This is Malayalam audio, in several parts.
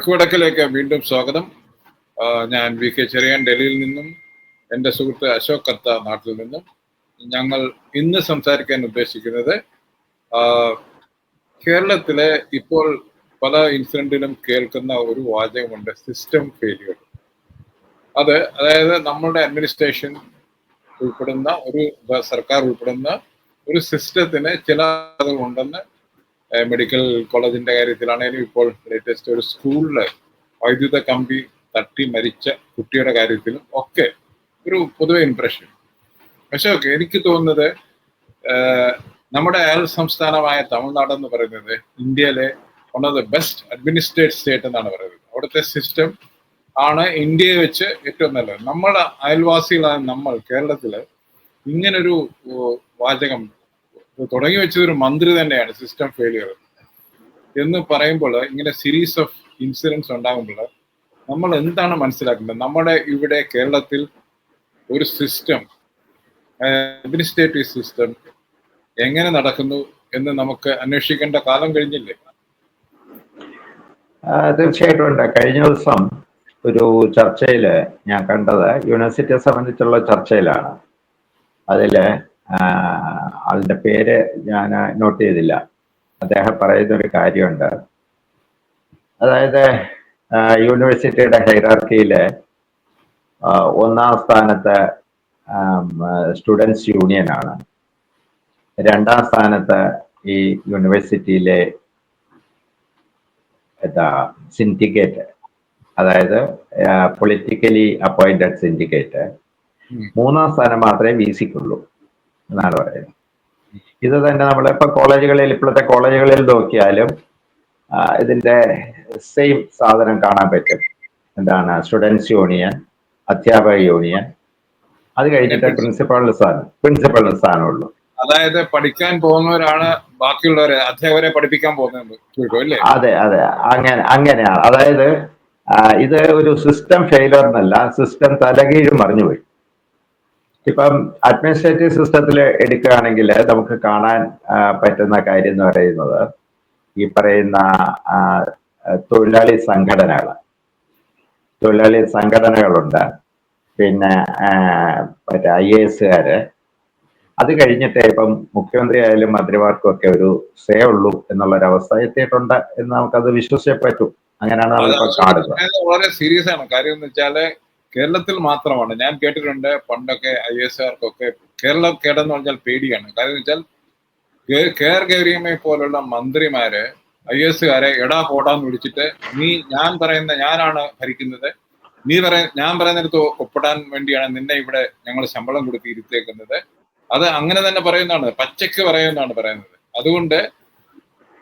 തെക്കുവടക്കിലേക്ക് വീണ്ടും സ്വാഗതം. ഞാൻ വി കെ ചെറിയാൻ ഡൽഹിയിൽ നിന്നും എന്റെ സുഹൃത്ത് അശോക് കത്ത നാട്ടിൽ നിന്നും. ഞങ്ങൾ ഇന്ന് സംസാരിക്കാൻ ഉദ്ദേശിക്കുന്നത് കേരളത്തിലെ ഇപ്പോൾ പല ഇൻസിഡന്റിലും കേൾക്കുന്ന ഒരു വാചകമുണ്ട് സിസ്റ്റം ഫെയിലിയർ അത് അതായത് നമ്മളുടെ അഡ്മിനിസ്ട്രേഷൻ ഉൾപ്പെടുന്ന ഒരു സർക്കാർ ഉൾപ്പെടുന്ന ഒരു സിസ്റ്റത്തിന് ചില ഉണ്ടെന്ന് മെഡിക്കൽ കോളേജിന്റെ കാര്യത്തിലാണെങ്കിലും ഇപ്പോൾ ലേറ്റസ്റ്റ് ഒരു സ്കൂളിൽ വൈദ്യുത കമ്പി തട്ടി മരിച്ച കുട്ടിയുടെ കാര്യത്തിലും ഒക്കെ ഒരു പൊതുവെ ഇംപ്രഷൻ പക്ഷേ ഓക്കെ എനിക്ക് തോന്നുന്നത് നമ്മുടെ അയൽ സംസ്ഥാനമായ തമിഴ്നാട് എന്ന് പറയുന്നത് ഇന്ത്യയിലെ one of the best administrate state എന്നാണ് പറയുന്നത്. അവിടുത്തെ സിസ്റ്റം ആണ് ഇന്ത്യയെ വെച്ച് ഏറ്റവും നല്ലത്. നമ്മുടെ അയൽവാസികളായ നമ്മൾ കേരളത്തിൽ ഇങ്ങനൊരു വാചകം തുടങ്ങി വെച്ചത് ഒരു മന്ത്രി തന്നെയാണ് സിസ്റ്റം ഫെയിലിയർ എന്ന് പറയുമ്പോൾ ഇങ്ങനെ സീരീസ് ഓഫ് ഇൻസിഡൻസ് ഉണ്ടാകുമ്പോൾ നമ്മൾ എന്താണ് മനസ്സിലാക്കേണ്ടത്? നമ്മുടെ ഇവിടെ കേരളത്തിൽ ഒരു സിസ്റ്റം അഡ്മിനിസ്ട്രേറ്റീവ് സിസ്റ്റം എങ്ങനെ നടക്കുന്നു എന്ന് നമുക്ക് അന്വേഷിക്കേണ്ട കാലം കഴിഞ്ഞില്ലേ? തീർച്ചയായിട്ടും ഉണ്ട്. കഴിഞ്ഞ ദിവസം ഒരു ചർച്ചയിൽ ഞാൻ കണ്ടത് യൂണിവേഴ്സിറ്റിയെ സംബന്ധിച്ചുള്ള ചർച്ചയിലാണ്. അതിൽ ആളുടെ പേര് ഞാൻ നോട്ട് ചെയ്തില്ല. അദ്ദേഹം പറയുന്ന ഒരു കാര്യമുണ്ട്. അതായത് യൂണിവേഴ്സിറ്റിയുടെ ഹൈറാർക്കിയിൽ ഒന്നാം സ്ഥാനത്ത് സ്റ്റുഡൻസ് യൂണിയനാണ് രണ്ടാം സ്ഥാനത്ത് ഈ യൂണിവേഴ്സിറ്റിയിലെ എന്താ സിൻഡിക്കേറ്റ് അതായത് പൊളിറ്റിക്കലി അപ്പോയിന്റഡ് സിൻഡിക്കേറ്റ് മൂന്നാം സ്ഥാനം മാത്രമേ വി സിക്കുള്ളൂ എന്നാണ് പറയുന്നത്. ഇത് തന്നെ നമ്മളിപ്പോ കോളേജുകളിൽ ഇപ്പോഴത്തെ കോളേജുകളിൽ നോക്കിയാലും ഇതിന്റെ സെയിം സാധനം കാണാൻ പറ്റും. എന്താണ്? സ്റ്റുഡൻസ് യൂണിയൻ അധ്യാപക യൂണിയൻ അത് കഴിഞ്ഞിട്ട് പ്രിൻസിപ്പളിന്റെ സ്ഥാനം പ്രിൻസിപ്പളിന്റെ സ്ഥാനമുള്ളൂ. അതായത് പഠിക്കാൻ പോകുന്നവരാണ് ബാക്കിയുള്ളവരെ അധ്യാപകരെ പഠിപ്പിക്കാൻ പോകുന്നത്. അതെ അതെ. അങ്ങനെ അങ്ങനെയാണ്. അതായത് ഇത് ഒരു സിസ്റ്റം ഫെയിലർ എന്നല്ല സിസ്റ്റം തലകീഴും മറിഞ്ഞുപോയി. ഇപ്പം അഡ്മിനിസ്ട്രേറ്റീവ് സിസ്റ്റത്തിൽ എടുക്കുകയാണെങ്കിൽ നമുക്ക് കാണാൻ പറ്റുന്ന കാര്യം എന്ന് പറയുന്നത് ഈ പറയുന്ന തൊഴിലാളി സംഘടനകൾ. തൊഴിലാളി സംഘടനകളുണ്ട്. പിന്നെ മറ്റേ ഐ എ എസുകാര് അത് കഴിഞ്ഞിട്ട് ഇപ്പം മുഖ്യമന്ത്രി ആയാലും മന്ത്രിമാർക്കും ഒക്കെ ഒരു സേ ഉള്ളൂ എന്നുള്ളൊരവസ്ഥ എത്തിയിട്ടുണ്ട് എന്ന് നമുക്കത് വിശ്വസിച്ചേ പറ്റൂ. അങ്ങനെയാണ് നമ്മളിപ്പോ കാണുന്നത്. വളരെ സീരിയസ് ആണ്. കാര്യം എന്ന് വെച്ചാൽ കേരളത്തിൽ മാത്രമാണ്. ഞാൻ കേട്ടിട്ടുണ്ട് പണ്ടൊക്കെ ഐ എസ് ആർക്കൊക്കെ കേരളം കേടെന്ന് പറഞ്ഞാൽ പേടിയാണ്. എന്ന് വെച്ചാൽ കെയർ ഗൗരിയമ്മയെ പോലുള്ള മന്ത്രിമാര് ഐ എസുകാരെ എടാ പോടാന്ന് വിളിച്ചിട്ട് നീ ഞാൻ പറയുന്ന ഞാനാണ് ഭരിക്കുന്നത്. നീ പറയ ഞാൻ പറയുന്നിടത്ത് ഒപ്പിടാൻ വേണ്ടിയാണ് നിന്നെ ഇവിടെ ഞങ്ങൾ ശമ്പളം കൊടുത്ത് ഇരുത്തേക്കുന്നത് അത് അങ്ങനെ തന്നെ പറയുന്നതാണ്. പച്ചക്ക് പറയുന്നതാണ് പറയുന്നത്. അതുകൊണ്ട്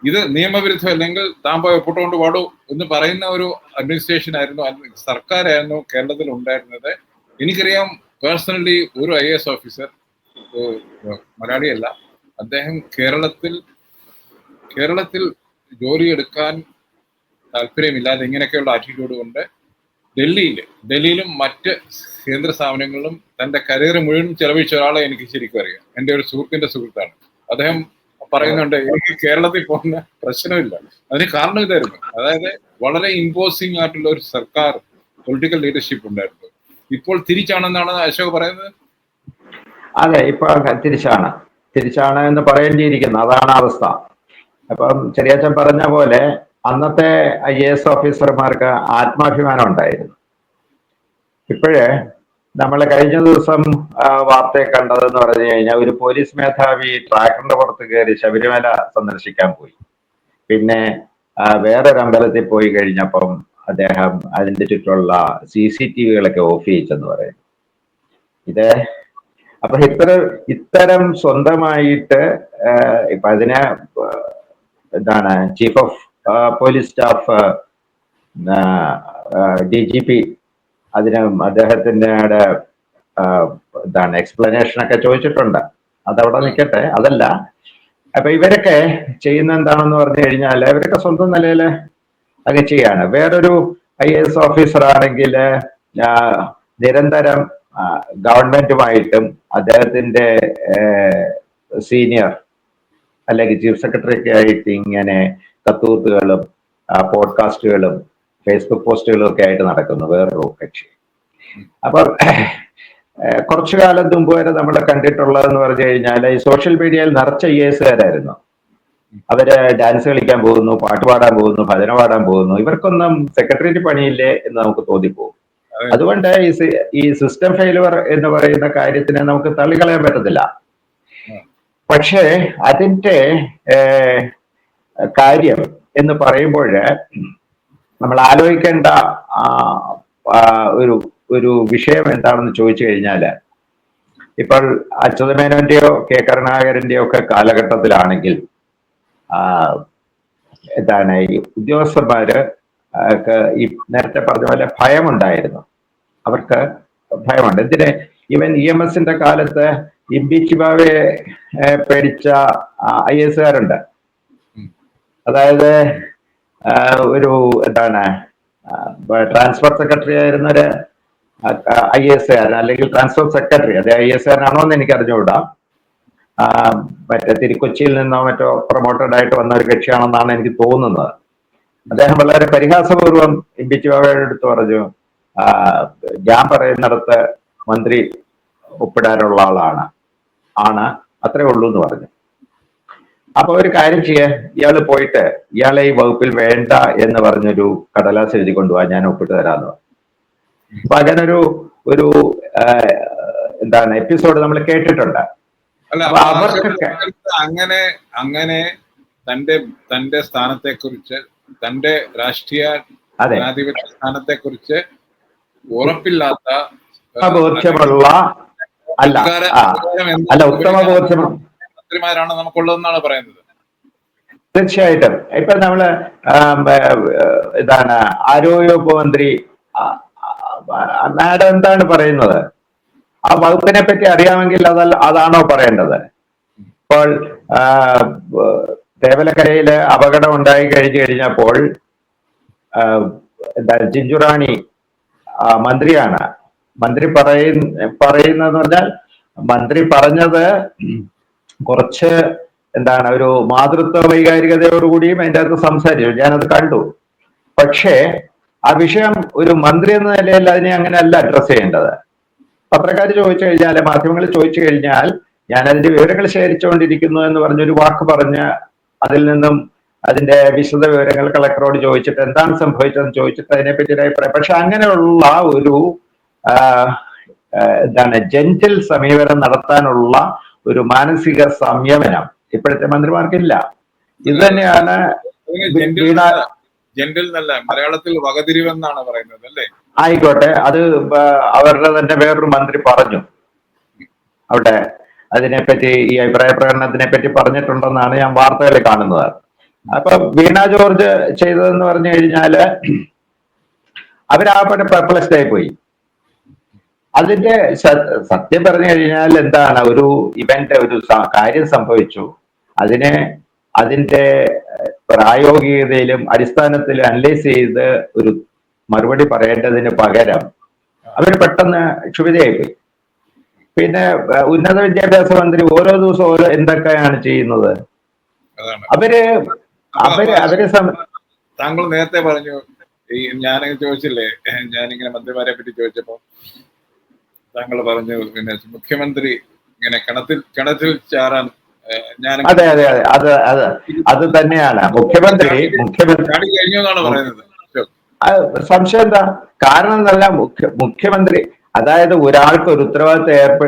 ഇത് നിയമവിരുദ്ധം അല്ലെങ്കിൽ താൻ പോയി ഒപ്പിട്ടുകൊണ്ട് പാടൂ എന്ന് പറയുന്ന ഒരു അഡ്മിനിസ്ട്രേഷൻ ആയിരുന്നു സർക്കാരായിരുന്നു കേരളത്തിൽ ഉണ്ടായിരുന്നത്. എനിക്കറിയാം പേഴ്സണലി ഒരു ഐ എസ് ഓഫീസർ മലയാളിയല്ല. അദ്ദേഹം കേരളത്തിൽ കേരളത്തിൽ ജോലി എടുക്കാൻ താല്പര്യമില്ലാതെ ഇങ്ങനെയൊക്കെയുള്ള ആറ്റിറ്റ്യൂഡ് കൊണ്ട് ഡൽഹിയിൽ ഡൽഹിയിലും മറ്റ് കേന്ദ്ര സ്ഥാപനങ്ങളിലും തന്റെ കരിയർ മുഴുവൻ ചെലവഴിച്ച ഒരാളെ എനിക്ക് ശരിക്കും അറിയാം. എന്റെ ഒരു സുഹൃത്തിന്റെ സുഹൃത്താണ്. അദ്ദേഹം പറയുന്നുണ്ട് എനിക്ക് കേരളത്തിൽ പോകുന്ന പ്രശ്നമില്ല. അതിന് കാരണം ഇതായിരുന്നു. അതായത് വളരെ ഇമ്പോസിംഗ് ആയിട്ടുള്ള ഒരു സർക്കാർ പൊളിറ്റിക്കൽ ലീഡർഷിപ്പ് ഉണ്ടായിരുന്നു. ഇപ്പോൾ തിരിച്ചാണെന്നാണ് അശോക് പറയുന്നത്? അതെ ഇപ്പൊ തിരിച്ചാണ്. തിരിച്ചാണ് എന്ന് പറയേണ്ടിയിരിക്കുന്നു. അതാണ് അവസ്ഥ. അപ്പം ചെറിയച്ചൻ പറഞ്ഞ പോലെ അന്നത്തെ ഐ എ എസ് ഓഫീസർമാർക്ക് ആത്മാഭിമാനം ഉണ്ടായിരുന്നു. ഇപ്പോഴേ നമ്മൾ കഴിഞ്ഞ ദിവസം വാർത്തയെ കണ്ടതെന്ന് പറഞ്ഞു കഴിഞ്ഞാൽ ഒരു പോലീസ് മേധാവി ട്രാക്ടറിന്റെ പുറത്ത് കയറി ശബരിമല സന്ദർശിക്കാൻ പോയി. പിന്നെ വേറെ വേറൊരു അമ്പലത്തിൽ പോയി കഴിഞ്ഞപ്പം അദ്ദേഹം അതിന്റെ ചുറ്റുള്ള സി സി ടി വികളൊക്കെ ഓഫ് ചെയ്യിച്ചെന്ന് പറയുന്നു. ഇത് അപ്പൊ ഇത്തരം ഇത്തരം സ്വന്തമായിട്ട് ഇപ്പൊ അതിനെ എന്താണ് chief of police staff D G P അതിന് അദ്ദേഹത്തിന്റെ എന്താണ് എക്സ്പ്ലനേഷൻ ഒക്കെ ചോദിച്ചിട്ടുണ്ട്. അതവിടെ നിൽക്കട്ടെ അതല്ല അപ്പൊ ഇവരൊക്കെ ചെയ്യുന്ന എന്താണെന്ന് പറഞ്ഞു കഴിഞ്ഞാൽ ഇവരൊക്കെ സ്വന്തം നിലയിൽ അങ്ങ് ചെയ്യാണ്. വേറൊരു ഐ എസ് ഓഫീസർ ആണെങ്കിൽ നിരന്തരം ഗവൺമെന്റുമായിട്ടും അദ്ദേഹത്തിന്റെ സീനിയർ അല്ലെങ്കിൽ ചീഫ് സെക്രട്ടറി ഒക്കെ ആയിട്ട് ഇങ്ങനെ കത്തൂത്തുകളും പോഡ്കാസ്റ്റുകളും ഫേസ്ബുക്ക് പോസ്റ്റുകളും ഒക്കെ ആയിട്ട് നടക്കുന്നു വേറൊരു കക്ഷി. അപ്പൊ കുറച്ചു കാലം മുമ്പ് വരെ നമ്മൾ കണ്ടിട്ടുള്ളതെന്ന് പറഞ്ഞു കഴിഞ്ഞാൽ ഈ സോഷ്യൽ മീഡിയയിൽ നിറച്ച ഐ എസുകാരായിരുന്നു അവർ ഡാൻസ് കളിക്കാൻ പോകുന്നു പാട്ട് പാടാൻ പോകുന്നു ഭജന പാടാൻ പോകുന്നു. ഇവർക്കൊന്നും സെക്രട്ടേറിയറ്റ് പണിയില്ലേ എന്ന് നമുക്ക് തോന്നിപ്പോകും. അതെ. അതുകൊണ്ട് ഈ ഈ സിസ്റ്റം ഫെയിലുവർ എന്ന് പറയുന്ന കാര്യത്തിനെ നമുക്ക് തള്ളിക്കളയാൻ പറ്റത്തില്ല. പക്ഷേ അതിന്റെ കാര്യം എന്ന് പറയുമ്പോൾ നമ്മൾ ആലോചിക്കേണ്ട ഒരു ഒരു വിഷയം എന്താണെന്ന് ചോദിച്ചു കഴിഞ്ഞാൽ ഇപ്പോൾ അച്യുതമേനോന്റെയോ കെ കരുണാകരന്റെയോ ഒക്കെ കാലഘട്ടത്തിലാണെങ്കിൽ എന്താണ് ഈ ഉദ്യോഗസ്ഥന്മാര് ഈ നേരത്തെ പറഞ്ഞ പോലെ ഭയമുണ്ടായിരുന്നു. അവർക്ക് ഭയമുണ്ട്. എന്തിന്? ഇവൻ ഇ എം എസിന്റെ കാലത്ത് ഇമ്പിച്ച് ബാവയെ ഏ, പേടിച്ച ഐ എസ് കാരുണ്ട് അതായത് ഒരു എന്താണ് ട്രാൻസ്ഫർ സെക്രട്ടറി ആയിരുന്ന ഒരു ഐ എസ് ആർ അല്ലെങ്കിൽ ട്രാൻസ്ഫർ സെക്രട്ടറി അത് ഐ എസ് കാരനാണോ എന്ന് എനിക്ക് അറിഞ്ഞുകൂടാ. മറ്റേ തിരുക്കൊച്ചിയിൽ നിന്നോ മറ്റോ പ്രൊമോട്ടഡ് ആയിട്ട് വന്ന ഒരു കക്ഷിയാണെന്നാണ് എനിക്ക് തോന്നുന്നത്. അദ്ദേഹം വളരെ പരിഹാസപൂർവം ഇമ്പിച്ച് ബാബയുടെ അടുത്ത് പറഞ്ഞു ഞാൻ പറയുന്നിടത്ത് മന്ത്രി ഒപ്പിടാനുള്ള ആളാണ് ആണ് അത്രേ ഉള്ളൂ എന്ന് പറഞ്ഞു. അപ്പൊ ഒരു കാര്യം ചെയ്യേ. ഇയാൾ പോയിട്ട് ഇയാളെ ഈ വകുപ്പിൽ വേണ്ട എന്ന് പറഞ്ഞൊരു കടലാസ് എഴുതി കൊണ്ടുപോവാ ഞാൻ ഒപ്പിട്ട് തരാന്ന്. അപ്പൊ അങ്ങനൊരു ഒരു ആ, എന്താണ് എപ്പിസോഡ് നമ്മൾ കേട്ടിട്ടുണ്ട്. അവർക്ക് അങ്ങനെ അങ്ങനെ തന്റെ തന്റെ സ്ഥാനത്തെ കുറിച്ച് തന്റെ രാഷ്ട്രീയ ജനാധിപത്യ സ്ഥാനത്തെ കുറിച്ച് ഉറപ്പില്ലാത്ത ബോധ്യമുള്ള അല്ല അല്ല ഉത്തമ ബോധ്യം മന്ത്രിമാരാണ് നമുക്കുള്ളതെന്നാണ് പറയുന്നത്. തീർച്ചയായിട്ടും. ഇപ്പൊ നമ്മൾ ഇതാണ് ആരോഗ്യവകുപ്പ് മന്ത്രി മാഡം എന്താണ് പറയുന്നത്? ആ വകുപ്പിനെ പറ്റി അറിയാമെങ്കിൽ അതല്ല അതാണോ പറയേണ്ടത്? ഇപ്പോൾ തേവലക്കരയിൽ അപകടം ഉണ്ടായി കഴിഞ്ഞു കഴിഞ്ഞപ്പോൾ ചിഞ്ചുറാണി മന്ത്രിയാണ്. മന്ത്രി പറയുന്ന പറയുന്നതെന്ന് പറഞ്ഞാൽ മന്ത്രി പറഞ്ഞത് കുറച്ച് എന്താണ് ഒരു മാതൃത്വ വൈകാരികതയോടുകൂടിയും അതിന്റെ അകത്ത് സംസാരിച്ചു. ഞാനത് കണ്ടു. പക്ഷേ ആ വിഷയം ഒരു മന്ത്രി എന്ന നിലയിൽ അതിനെ അങ്ങനെ അല്ല അഡ്രസ് ചെയ്യേണ്ടത്. പത്രക്കാർ ചോദിച്ചു കഴിഞ്ഞാൽ മാധ്യമങ്ങൾ ചോദിച്ചു കഴിഞ്ഞാൽ ഞാൻ അതിന്റെ വിവരങ്ങൾ ശേഖരിച്ചുകൊണ്ടിരിക്കുന്നു എന്ന് പറഞ്ഞൊരു വാക്ക് പറഞ്ഞ് അതിൽ നിന്നും അതിന്റെ വിശദ വിവരങ്ങൾ കളക്ടറോട് ചോദിച്ചിട്ട് എന്താണ് സംഭവിച്ചതെന്ന് ചോദിച്ചിട്ട് അതിനെപ്പറ്റി ഒരു അഭിപ്രായം. പക്ഷെ അങ്ങനെയുള്ള ഒരു എന്താണ് ജെന്റിൽ സമീപനം നടത്താനുള്ള ഒരു മാനസിക സംയമനം. ഇപ്പോഴത്തെ മന്ത്രിമാർക്കില്ല. ഇത് തന്നെയാണ് എന്നല്ല, മലയാളത്തിൽ വകതിരിവെന്നാണ് പറയുന്നത് അല്ലേ? ആയിക്കോട്ടെ അത് അവരുടെ തന്നെ വേറൊരു മന്ത്രി പറഞ്ഞു. അവിടെ അതിനെപ്പറ്റി ഈ അഭിപ്രായ പ്രകടനത്തിനെ പറ്റി പറഞ്ഞിട്ടുണ്ടെന്നാണ് ഞാൻ വാർത്തകളിൽ കാണുന്നത്. അപ്പൊ വീണ ജോർജ് ചെയ്തതെന്ന് പറഞ്ഞു കഴിഞ്ഞാൽ അവരാപ്പടെ പെർപ്ലസ്ഡ് ആയി പോയി. അതിന്റെ സത്യം പറഞ്ഞു കഴിഞ്ഞാൽ എന്താണ്? ഒരു ഇവന്റ് ഒരു കാര്യം സംഭവിച്ചു. അതിനെ അതിന്റെ പ്രായോഗികതയിലും അടിസ്ഥാനത്തിലും അനലൈസ് ചെയ്ത് ഒരു മറുപടി പറയേണ്ടതിന് പകരം അവർ പെട്ടെന്ന് ക്ഷുഭിതയായി പോയി പിന്നെ ഉന്നത വിദ്യാഭ്യാസ മന്ത്രി ഓരോ ദിവസവും ഓരോ എന്തൊക്കെയാണ് ചെയ്യുന്നത്? അവർ അവർ അവരെ താങ്കൾ നേരത്തെ പറഞ്ഞു ഈ ഞാനിങ്ങനെ ചോദിച്ചില്ലേ? ഞാനിങ്ങനെ മന്ത്രിമാരെ പറ്റി ചോദിച്ചപ്പോ താങ്കൾ പറഞ്ഞു പിന്നെ മുഖ്യമന്ത്രി ഇങ്ങനെ കിണത്തിൽ കിണറ്റിൽ ചാറാൻ ഞാൻ അതെ അതെ അതെ. അത് അത് അത് തന്നെയാണ്. മുഖ്യമന്ത്രി മുഖ്യമന്ത്രി കഴിഞ്ഞു എന്നാണ് പറയുന്നത്. സംശയം എന്താ? കാരണം എന്നല്ല മുഖ്യ മുഖ്യമന്ത്രി അതായത് ഒരാൾക്ക് ഒരു ഉത്തരവാദിത്തം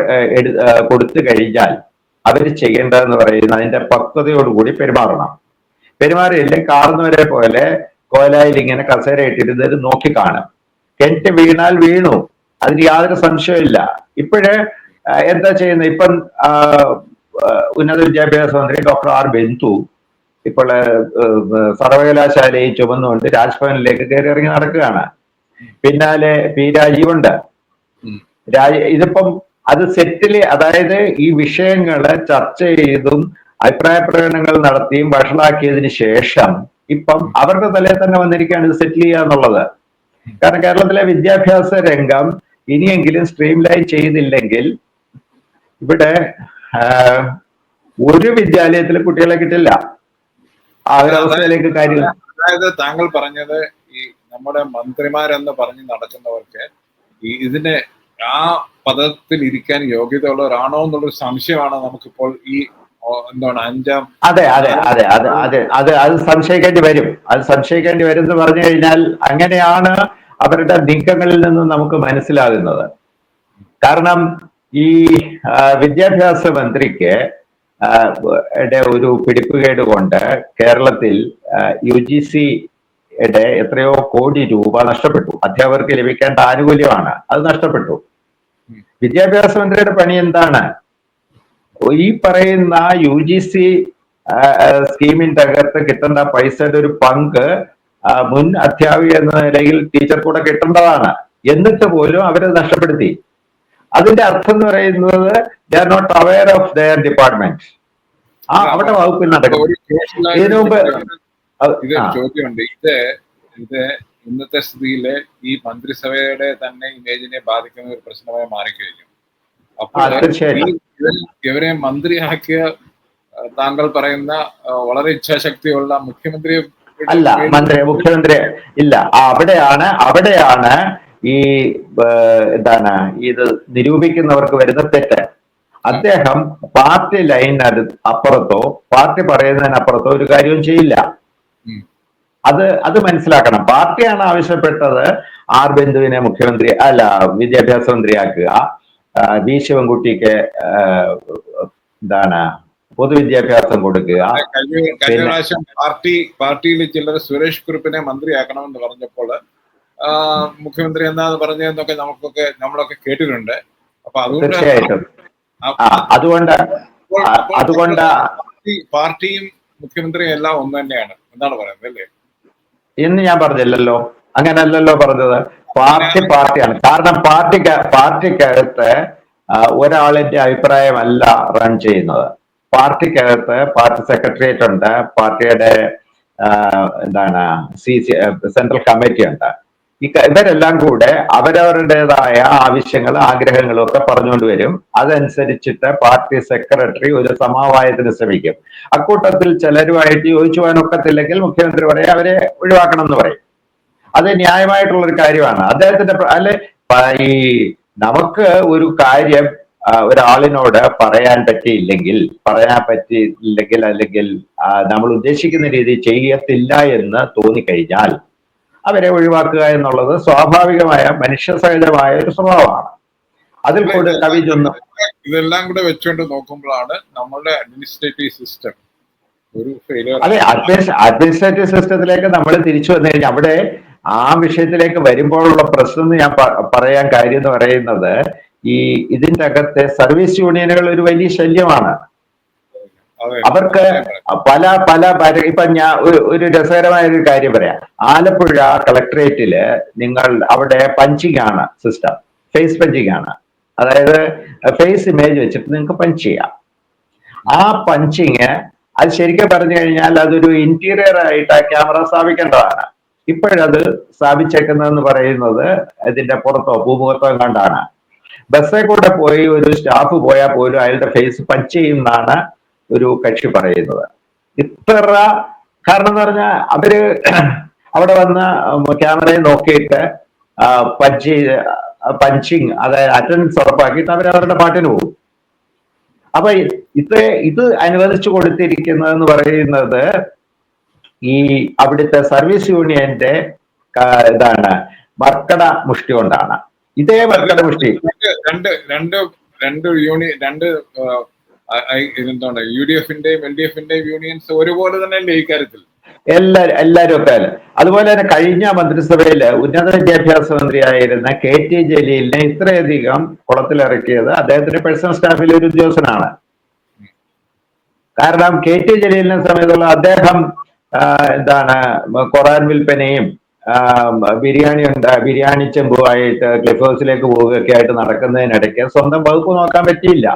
കൊടുത്തു കഴിഞ്ഞാൽ അവർ ചെയ്യേണ്ടതെന്ന് പറയുന്ന അതിന്റെ പക്വതയോടുകൂടി പെരുമാറണം. പെരുമാറിയില്ല? കാർന്നവരെ പോലെ കോലായിൽ ഇങ്ങനെ കസേര ഇട്ടിരുന്നത് നോക്കി കാണും കിണറ്റ് വീണാൽ വീണു. അതിന് യാതൊരു സംശയമില്ല ഇപ്പോഴേ എന്താ ചെയ്യുന്നത്? ഇപ്പം ഉന്നത വിദ്യാഭ്യാസ മന്ത്രി ഡോക്ടർ ആർ ബെന്തു ഇപ്പോൾ സർവകലാശാലയെ ചുമന്നുകൊണ്ട് രാജ്ഭവനിലേക്ക് കയറി ഇറങ്ങി നടക്കുകയാണ്. പിന്നാലെ പി രാജീവുണ്ട്. രാജ ഇതിപ്പം അത് സെറ്റിൽ അതായത് ഈ വിഷയങ്ങൾ ചർച്ച ചെയ്തും അഭിപ്രായ പ്രകടനങ്ങൾ നടത്തിയും വഷളാക്കിയതിന് ശേഷം ഇപ്പം അവരുടെ തലയിൽ തന്നെ വന്നിരിക്കുകയാണ് ഇത് സെറ്റിൽ ചെയ്യുക എന്നുള്ളത്. കാരണം കേരളത്തിലെ വിദ്യാഭ്യാസ രംഗം ഇനിയെങ്കിലും സ്ട്രീം ലൈൻ ചെയ്തില്ലെങ്കിൽ ഇവിടെ ഒരു വിദ്യാലയത്തിൽ കുട്ടികളെ കിട്ടില്ല. ആ ഒരു അവസ്ഥയിലേക്ക് കാര്യം അതായത് താങ്കൾ പറഞ്ഞത് ഈ നമ്മുടെ മന്ത്രിമാരെന്ന് പറഞ്ഞ് നടക്കുന്നവർക്ക് ഈ ഇതിനെ ആ പദത്തിൽ ഇരിക്കാൻ യോഗ്യത ഉള്ളവരാണോ എന്നുള്ളൊരു സംശയമാണ് നമുക്കിപ്പോൾ ഈ എന്താണ് അഞ്ചാം അതെ അതെ അതെ അതെ അതെ അത് അത് സംശയിക്കേണ്ടി വരും. അത് സംശയിക്കേണ്ടി വരും എന്ന് പറഞ്ഞു കഴിഞ്ഞാൽ അങ്ങനെയാണ് അവരുടെ നീക്കങ്ങളിൽ നിന്ന് നമുക്ക് മനസ്സിലാകുന്നത്. കാരണം ഈ വിദ്യാഭ്യാസ മന്ത്രിക്ക് ഒരു പിടിപ്പുകേട് കൊണ്ട് കേരളത്തിൽ യു ജി സിയുടെ എത്രയോ കോടി രൂപ നഷ്ടപ്പെട്ടു. അധ്യാപകർക്ക് ലഭിക്കേണ്ട ആനുകൂല്യമാണ്. അത് നഷ്ടപ്പെട്ടു. വിദ്യാഭ്യാസ മന്ത്രിയുടെ പണി എന്താണ്? ഈ പറയുന്ന യു ജി സി സ്കീമിന്റെ അകത്ത് കിട്ടേണ്ട പൈസയുടെ ഒരു പങ്ക് മുൻ അധ്യാപിക എന്ന നിലയിൽ ടീച്ചർ കൂടെ കിട്ടേണ്ടതാണ്. എന്നിട്ട് പോലും അവരെ നഷ്ടപ്പെടുത്തി. അതിന്റെ അർത്ഥം എന്ന് പറയുന്നത് they are not aware of their department ആ അവിടെ വകുപ്പിൽ നടക്കും ഒരു crucial ഇതിനു മുമ്പ് ഇത് ചോദ്യമുണ്ട്. ഇത് ഇത് ഇന്നത്തെ സ്ഥിതിയിൽ ഈ മന്ത്രിസഭയുടെ തന്നെ ഇമേജിനെ ബാധിക്കുന്ന ഒരു പ്രശ്നമായി മാറിക്കഴിഞ്ഞു. അപ്പോൾ ഇവരെ- മന്ത്രിയാക്കിയ താങ്കൾ പറയുന്ന വളരെ ഇച്ഛാശക്തിയുള്ള മുഖ്യമന്ത്രി അല്ല മന്ത്രി മുഖ്യമന്ത്രി ഇല്ല. അവിടെയാണ് അവിടെയാണ് ഈ എന്താണ് ഇത് നിരൂപിക്കുന്നവർക്ക് വരുന്ന തെറ്റ്. അദ്ദേഹം പാർട്ടി ലൈൻ അപ്പുറത്തോ പാർട്ടി പറയുന്നതിനപ്പുറത്തോ ഒരു കാര്യവും ചെയ്യില്ല. അത് അത് മനസ്സിലാക്കണം. പാർട്ടിയാണ് ആവശ്യപ്പെട്ടത് ആർ ബിന്ദുവിനെ മുഖ്യമന്ത്രി അല്ല വിദ്യാഭ്യാസ മന്ത്രിയാക്കുക. വി ശിവൻകുട്ടിക്ക് എന്താണ് പൊതുവിദ്യാഭ്യാസം കൊടുക്കുക. കഴിഞ്ഞ പ്രാവശ്യം പാർട്ടി പാർട്ടിയിൽ ചിലർ സുരേഷ് കുറിപ്പിനെ മന്ത്രിയാക്കണമെന്ന് പറഞ്ഞപ്പോൾ മുഖ്യമന്ത്രി എന്താന്ന് പറഞ്ഞതെന്നൊക്കെ നമുക്കൊക്കെ നമ്മളൊക്കെ കേട്ടിട്ടുണ്ട്. അപ്പൊ അതുകൊണ്ട് അതുകൊണ്ട് അതുകൊണ്ട് പാർട്ടിയും മുഖ്യമന്ത്രിയും എല്ലാം ഒന്ന് തന്നെയാണ്. എന്താണ് പറയുന്നത് അല്ലേ? എന്ന് ഞാൻ പറഞ്ഞില്ലല്ലോ. അങ്ങനല്ലല്ലോ പറഞ്ഞത്. പാർട്ടി പാർട്ടിയാണ്. കാരണം പാർട്ടിക്ക് പാർട്ടിക്കകത്ത് ഒരാളിന്റെ അഭിപ്രായമല്ല റൺ ചെയ്യുന്നത്. പാർട്ടിക്കകത്ത് പാർട്ടി സെക്രട്ടേറിയറ്റ് ഉണ്ട് പാർട്ടിയുടെ എന്താണ് സി സി സെൻട്രൽ കമ്മിറ്റി ഉണ്ട്. ഇവരെല്ലാം കൂടെ അവരവരുടേതായ ആവശ്യങ്ങൾ ആഗ്രഹങ്ങളും ഒക്കെ പറഞ്ഞുകൊണ്ട് വരും. അതനുസരിച്ചിട്ട് പാർട്ടി സെക്രട്ടറി ഒരു സമവായത്തിന് ശ്രമിക്കും. അക്കൂട്ടത്തിൽ ചിലരുമായിട്ട് യോജിച്ചു പോകാനൊക്കത്തില്ലെങ്കിൽ മുഖ്യമന്ത്രി പറയും അവരെ ഒഴിവാക്കണം എന്ന് പറയും. അത് ന്യായമായിട്ടുള്ള ഒരു കാര്യമാണ്. അദ്ദേഹത്തിന്റെ അല്ലെ ഈ നമുക്ക് ഒരു കാര്യം ഒരാളിനോട് പറയാൻ പറ്റിയില്ലെങ്കിൽ പറയാൻ പറ്റിയില്ലെങ്കിൽ അല്ലെങ്കിൽ നമ്മൾ ഉദ്ദേശിക്കുന്ന രീതി ചെയ്യത്തില്ല എന്ന് തോന്നിക്കഴിഞ്ഞാൽ അവരെ ഒഴിവാക്കുക എന്നുള്ളത് സ്വാഭാവികമായ മനുഷ്യ സഹജമായ ഒരു സ്വഭാവമാണ്. അതിൽ കൂടെ കവി ചെന്ന് ഇതെല്ലാം കൂടെ വെച്ചുകൊണ്ട് നോക്കുമ്പോഴാണ് നമ്മളുടെ അഡ്മിനിസ്ട്രേറ്റീവ് സിസ്റ്റം ഒരു അതെ അഡ്മിനിസ്ട്രേറ്റീവ് സിസ്റ്റത്തിലേക്ക് നമ്മൾ തിരിച്ചു വന്നു കഴിഞ്ഞാൽ അവിടെ ആ വിഷയത്തിലേക്ക് വരുമ്പോഴുള്ള പ്രശ്നം ഞാൻ പറയാൻ കാര്യം എന്ന് പറയുന്നത് ഈ ഇതിന്റെ അകത്തെ സർവീസ് യൂണിയനുകൾ ഒരു വലിയ ശല്യമാണ്. അവർക്ക് പല പല ഇപ്പൊ ഞാൻ ഒരു- രസകരമായ ഒരു കാര്യം പറയാം. ആലപ്പുഴ കളക്ടറേറ്റിൽ നിങ്ങൾ അവിടെ പഞ്ചിങ് ആണ് സിസ്റ്റം ഫേസ് പഞ്ചിങ് ആണ്. അതായത് ഫേസ് ഇമേജ് വെച്ചിട്ട് നിങ്ങൾക്ക് പഞ്ച് ചെയ്യാം. ആ പഞ്ചിങ് അത് ശരിക്കും പറഞ്ഞു കഴിഞ്ഞാൽ അതൊരു ഇന്റീരിയർ ആയിട്ട് ആ ക്യാമറ സ്ഥാപിക്കേണ്ടതാണ്. ഇപ്പോഴത് സ്ഥാപിച്ചേക്കുന്നതെന്ന് പറയുന്നത് ഇതിന്റെ പുറത്തോ ഭൂമുഖത്തോ കണ്ടാണ് ബസ്സിൽ കൂടെ പോയി ഒരു സ്റ്റാഫ് പോയാൽ പോലും അയാളുടെ ഫേസ് പഞ്ച് ചെയ്യുന്നാണ് ഒരു കക്ഷി പറയുന്നത്. ഇത്ര കാരണം എന്ന് പറഞ്ഞാൽ അവർ അവിടെ വന്ന് ക്യാമറയെ നോക്കിയിട്ട് പഞ്ച് പഞ്ചിങ് അതായത് അറ്റൻഡൻസ് ഉറപ്പാക്കിയിട്ട് അവർ അവരുടെ പാട്ടിന് പോകും. അപ്പൊ ഇത് ഇത് അനുവദിച്ചു കൊടുത്തിരിക്കുന്നതെന്ന് പറയുന്നത് ഈ അവിടുത്തെ സർവീസ് യൂണിയന്റെ ഇതാണ് വർക്കട മുഷ്ടി കൊണ്ടാണ്. ഇതേ വർക്കട പുഷ്ടി രണ്ട് രണ്ട് രണ്ട് യൂണി രണ്ട് ഇതെന്താണ് യു ഡി എഫിന്റെയും എൽ ഡി എഫിന്റെയും യൂണിയൻസ് ഒരുപോലെ തന്നെ ഈ കാര്യത്തിൽ? എല്ലാ എല്ലാവരും ഒക്കെ അതുപോലെ തന്നെ കഴിഞ്ഞ മന്ത്രിസഭയിൽ ഉന്നത വിദ്യാഭ്യാസ മന്ത്രിയായിരുന്ന കെ ടി ജലീലിനെ ഇത്രയധികം കുളത്തിലിറക്കിയത് അദ്ദേഹത്തിന്റെ പേഴ്സണൽ സ്റ്റാഫിലെ ഒരു ഉദ്യോഗസ്ഥനാണ്. കാരണം കെ ടി ജലീലിനെ സമയത്തുള്ള അദ്ദേഹം എന്താണ് ഖുറാൻ വിൽപ്പനയും ബിരിയാണി ഉണ്ട് ബിരിയാണി ചെമ്പുമായിട്ട് ക്ലിഫ് ഹൗസിലേക്ക് പോവുകയൊക്കെ ആയിട്ട് നടക്കുന്നതിനിടയ്ക്ക് സ്വന്തം വകുപ്പ് നോക്കാൻ പറ്റിയില്ല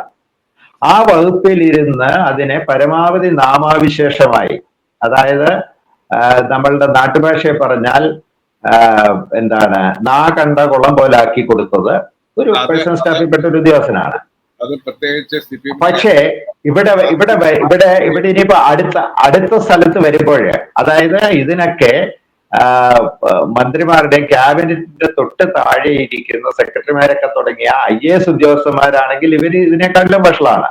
ആ വകുപ്പിലിരുന്ന് അതിനെ പരമാവധി നാമാവിശേഷമായി അതായത് നമ്മളുടെ നാട്ടുഭാഷയെ പറഞ്ഞാൽ എന്താണ് നാ കണ്ട കുളം പോലെ ആക്കി കൊടുത്തത് ഒരു ഓപ്പറേഷൻ പേഴ്സണൽ. സ്റ്റാഫിൽപ്പെട്ട ഒരു ഉദ്യോഗസ്ഥനാണ് പക്ഷേ ഇവിടെ ഇവിടെ ഇവിടെ ഇവിടെ ഇനിയിപ്പോ അടുത്ത അടുത്ത സ്ഥലത്ത് വരുമ്പോഴേ അതായത് ഇതിനൊക്കെ ആ, മന്ത്രിമാരുടെയും ക്യാബിനറ്റിന്റെ തൊട്ട് താഴെ ഇരിക്കുന്ന സെക്രട്ടറിമാരൊക്കെ തുടങ്ങിയ ഐ എ എസ് ഉദ്യോഗസ്ഥന്മാരാണെങ്കിൽ ഇവർ ഇതിനേക്കാളും വഷളാണ്.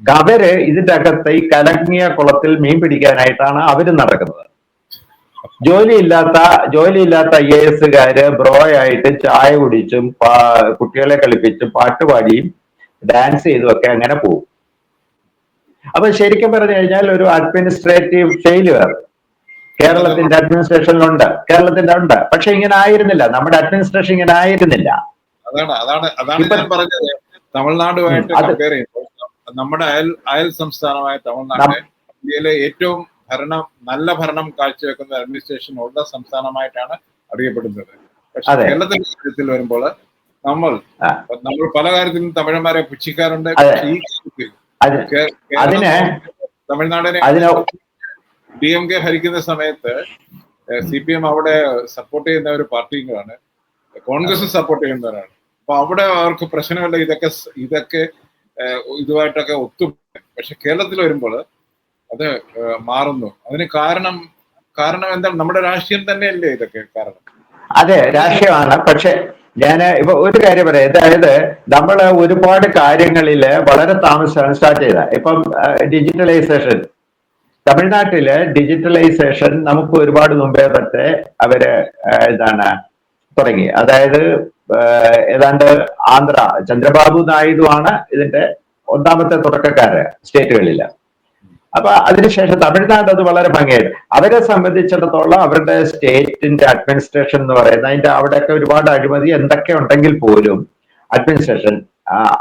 അവർ ഇതിന്റെ അകത്ത് ഈ കലങ്ങിയ കുളത്തിൽ മീൻ പിടിക്കാനായിട്ടാണ് അവർ നടക്കുന്നത്. ജോലിയില്ലാത്ത ജോലിയില്ലാത്ത ഐ എ എസുകാര് ബ്രോ ആയിട്ട് ചായ കുടിച്ചും കുട്ടികളെ കളിപ്പിച്ചും പാട്ടുപാടിയും ഡാൻസ് ചെയ്തും ഒക്കെ അങ്ങനെ പോകും. അപ്പൊ ശരിക്കും പറഞ്ഞു കഴിഞ്ഞാൽ ഒരു അഡ്മിനിസ്ട്രേറ്റീവ് ഫെയിലുവർ കേരളത്തിന്റെ അഡ്മിനിസ്ട്രേഷനിലുണ്ട് കേരളത്തിന്റെ ഉണ്ട്. പക്ഷെ ഇങ്ങനെ ആയിരുന്നില്ല. നമ്മുടെ അഡ്മിനിസ്ട്രേഷൻ ഇങ്ങനെ ആയിരുന്നില്ല. അതാണ് അതാണ് അതാണ് ഞാൻ പറഞ്ഞത്. തമിഴ്നാടുമായിട്ട് കമ്പയർ ചെയ്യുമ്പോൾ നമ്മുടെ അയൽ അയൽ സംസ്ഥാനമായ തമിഴ്നാട് ഇന്ത്യയിലെ ഏറ്റവും ഭരണം നല്ല ഭരണം കാഴ്ചവെക്കുന്ന അഡ്മിനിസ്ട്രേഷൻ ഉള്ള സംസ്ഥാനമായിട്ടാണ് അറിയപ്പെടുന്നത്. പക്ഷെ. കേരളത്തിന്റെ കാര്യത്തിൽ വരുമ്പോൾ നമ്മൾ നമ്മൾ പല കാര്യത്തിലും തമിഴന്മാരെ പുച്ഛിക്കാറുണ്ട്. ഈ കാര്യത്തിൽ തമിഴ്നാടിനെ ഡി എം കെ ഭരിക്കുന്ന സമയത്ത് സി പി എം അവിടെ സപ്പോർട്ട് ചെയ്യുന്ന ഒരു പാർട്ടികളാണ് കോൺഗ്രസ് സപ്പോർട്ട് ചെയ്യുന്നവരാണ്. അപ്പൊ അവിടെ അവർക്ക് പ്രശ്നമില്ല ഇതൊക്കെ ഇതൊക്കെ ഇതുമായിട്ടൊക്കെ ഒത്തു. പക്ഷെ കേരളത്തിൽ വരുമ്പോൾ അത് മാറുന്നു. അതിന് കാരണം കാരണം എന്താണ്? നമ്മുടെ രാഷ്ട്രീയം തന്നെയല്ലേ ഇതൊക്കെ കാരണം? അതെ രാഷ്ട്രീയമാണ്. പക്ഷെ ഞാൻ ഇപ്പൊ ഒരു കാര്യം പറയാം. അതായത് നമ്മൾ ഒരുപാട് കാര്യങ്ങളിൽ വളരെ താമസിച്ചാണ് സ്റ്റാർട്ട് ചെയ്തത് ഇപ്പം ഡിജിറ്റലൈസേഷൻ. തമിഴ്നാട്ടിൽ ഡിജിറ്റലൈസേഷൻ നമുക്ക് ഒരുപാട് മുമ്പേ തൊട്ട് അവർ ഇതാണ് തുടങ്ങി. അതായത് ഏതാണ്ട് ആന്ധ്ര ചന്ദ്രബാബു നായിഡുവാണ് ഇതിന്റെ ഒന്നാമത്തെ തുടക്കക്കാര് സ്റ്റേറ്റുകളിൽ അപ്പൊ അതിനുശേഷം തമിഴ്നാട് അത് വളരെ ഭംഗിയായിട്ട് അവരെ സംബന്ധിച്ചിടത്തോളം അവരുടെ സ്റ്റേറ്റിന്റെ അഡ്മിനിസ്ട്രേഷൻ എന്ന് പറയുന്നത് അതിന്റെ അവിടെയൊക്കെ ഒരുപാട് അഴിമതി എന്തൊക്കെ ഉണ്ടെങ്കിൽ പോലും അഡ്മിനിസ്ട്രേഷൻ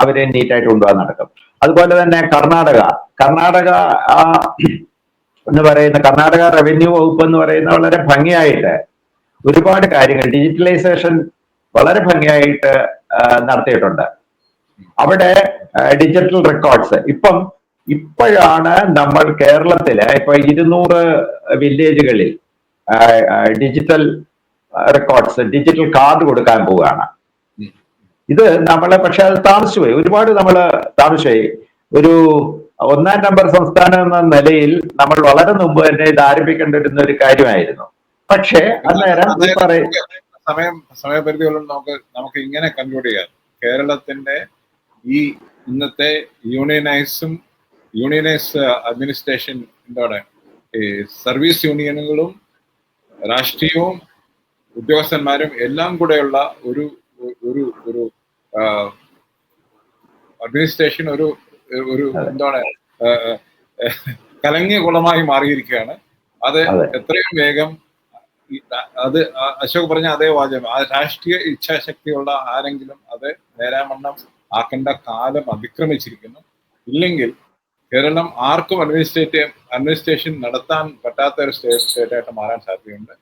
അവരെ നീറ്റായിട്ട് കൊണ്ടുപോകാൻ നടക്കും. അതുപോലെ തന്നെ കർണാടക. കർണാടക എന്ന് പറയുന്ന കർണാടക റവന്യൂ വകുപ്പ് എന്ന് പറയുന്ന വളരെ ഭംഗിയായിട്ട് ഒരുപാട് കാര്യങ്ങൾ ഡിജിറ്റലൈസേഷൻ വളരെ ഭംഗിയായിട്ട് നടത്തിയിട്ടുണ്ട്. അവിടെ ഡിജിറ്റൽ റെക്കോർഡ്സ് ഇപ്പം ഇപ്പോഴാണ് നമ്മൾ കേരളത്തിൽ ഇപ്പൊ ഇരുന്നൂറ് വില്ലേജുകളിൽ ഡിജിറ്റൽ റെക്കോർഡ്സ് ഡിജിറ്റൽ കാർഡ് കൊടുക്കാൻ പോവുകയാണ്. ഇത് നമ്മളെ പക്ഷെ അത് താമസിച്ചു പോയി ഒരുപാട് നമ്മൾ താമസിച്ചുപോയി. ഒരു ഒന്നാം നമ്പർ സംസ്ഥാനം എന്ന നിലയിൽ നമ്മൾ വളരെ മുമ്പ് തന്നെ ഇത് ആരംഭിക്കേണ്ടിരുന്ന ഒരു കാര്യമായിരുന്നു. പക്ഷേ അന്നേരം സമയം സമയപരിധി നമുക്ക് നമുക്ക് ഇങ്ങനെ കൺക്ലൂഡ് ചെയ്യാം. കേരളത്തിന്റെ ഈ ഇന്നത്തെ യൂണിയനൈസും യൂണിയനൈസ് അഡ്മിനിസ്ട്രേഷൻ എന്താണ്? ഈ സർവീസ് യൂണിയനുകളും രാഷ്ട്രീയവും ഉദ്യോഗസ്ഥന്മാരും എല്ലാം കൂടെയുള്ള ഒരു ഒരു ഒരു അഡ്മിനിസ്ട്രേഷൻ ഒരു ഒരു എന്താണ് കലങ്ങിയ കുളമായി മാറിയിരിക്കുകയാണ്. അത് എത്രയും വേഗം അത് അശോക് പറഞ്ഞ അതേ വാചകം ആ രാഷ്ട്രീയ ഇച്ഛാശക്തിയുള്ള ആരെങ്കിലും അത് നേരാമണ്ണം ആക്കേണ്ട കാലം അതിക്രമിച്ചിരിക്കുന്നു. ഇല്ലെങ്കിൽ കേരളം ആർക്കും അഡ്മിനിസ്ട്രേറ്റീവ് അഡ്മിനിസ്ട്രേഷൻ നടത്താൻ പറ്റാത്ത ഒരു സ്റ്റേറ്റ് സ്റ്റേറ്റായിട്ട് മാറാൻ സാധ്യതയുണ്ട്.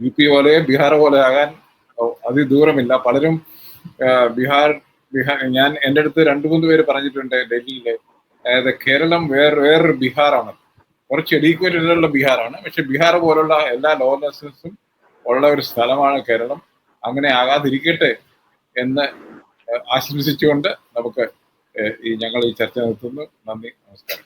യു പി പോലെ ബീഹാർ പോലെ ആകാൻ അതിദൂരമില്ല. പലരും ബീഹാർ ഞാൻ എന്റെ അടുത്ത് രണ്ടു മൂന്ന് പേര് പറഞ്ഞിട്ടുണ്ട് ഡൽഹിയിലെ. അതായത് കേരളം വേറെ വേറൊരു ബീഹാറാണ്. കുറച്ച് എഡീക്വേറ്റഡുള്ള ബീഹാറാണ്. പക്ഷെ ബീഹാർ പോലുള്ള എല്ലാ ലോലെസ്സും ഉള്ള ഒരു സ്ഥലമാണ് കേരളം. അങ്ങനെ ആകാതിരിക്കട്ടെ എന്ന് ആശംസിച്ചുകൊണ്ട് നമുക്ക് ഈ ഞങ്ങൾ ഈ ചർച്ച നിർത്തുന്നു. നന്ദി നമസ്കാരം.